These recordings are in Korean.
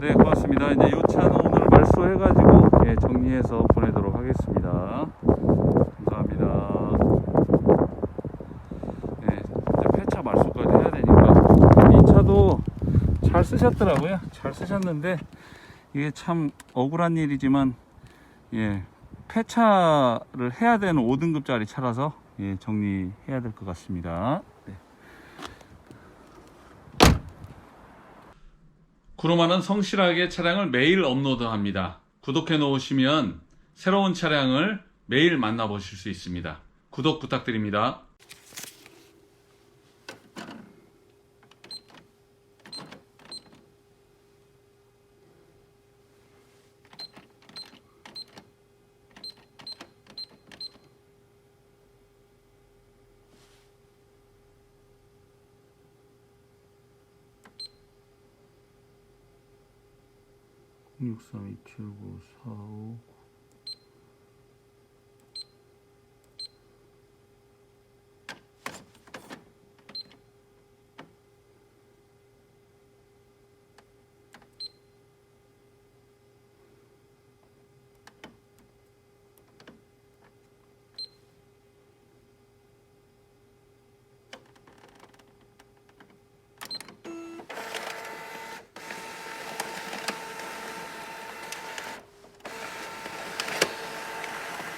네, 고맙습니다. 이제 이 차는 오늘 말소해 가지고 예, 정리해서 보내도록 하겠습니다. 감사합니다. 예, 이제 폐차 말소까지 해야 되니까 이 차도 잘 쓰셨더라고요. 잘 쓰셨는데 이게 참 억울한 일이지만 예, 폐차를 해야 되는 5등급짜리 차라서 예, 정리해야 될 것 같습니다. 네. 구로마는 성실하게 차량을 매일 업로드합니다. 구독해 놓으시면 새로운 차량을 매일 만나보실 수 있습니다. 구독 부탁드립니다. 육3 2 7 9 4 5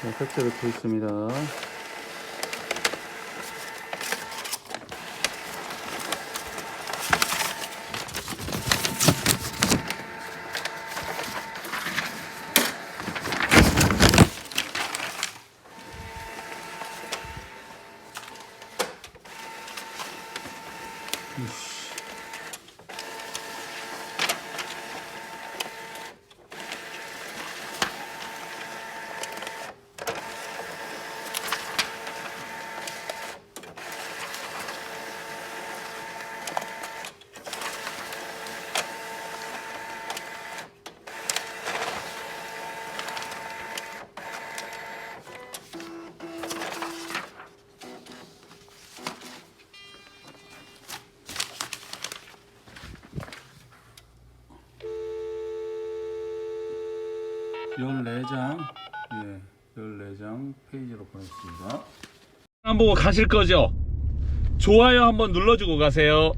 네, 팩트를 넣고 있습니다. 이씨. 열네 장 예, 14장 페이지로 보냈습니다. 안 보고 가실 거죠? 좋아요 한번 눌러주고 가세요.